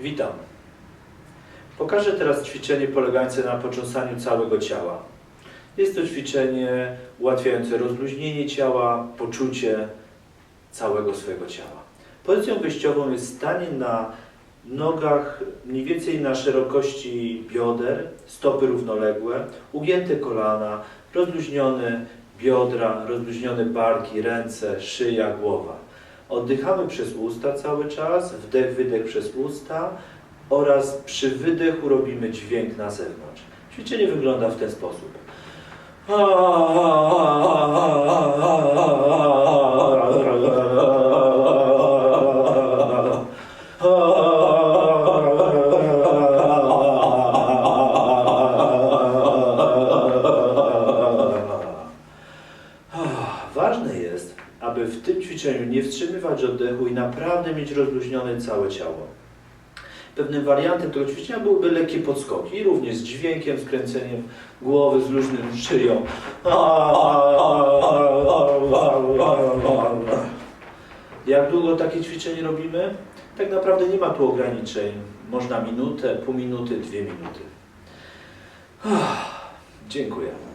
Witam. Pokażę teraz ćwiczenie polegające na potrząsaniu całego ciała. Jest to ćwiczenie ułatwiające rozluźnienie ciała, poczucie całego swojego ciała. Pozycją wyjściową jest stanie na nogach mniej więcej na szerokości bioder, stopy równoległe, ugięte kolana, rozluźnione biodra, rozluźnione barki, ręce, szyja, głowa. Oddychamy przez usta cały czas, wdech, wydech przez usta oraz przy wydechu robimy dźwięk na zewnątrz. Ćwiczenie wygląda w ten sposób. Ważne jest, aby w tym ćwiczeniu nie wstrzymywać oddechu i naprawdę mieć rozluźnione całe ciało. Pewnym wariantem tego ćwiczenia byłyby lekkie podskoki, również z dźwiękiem, z kręceniem głowy, z luźnym szyją. Jak długo takie ćwiczenie robimy? Tak naprawdę nie ma tu ograniczeń. Można minutę, pół minuty, dwie minuty. Dziękuję.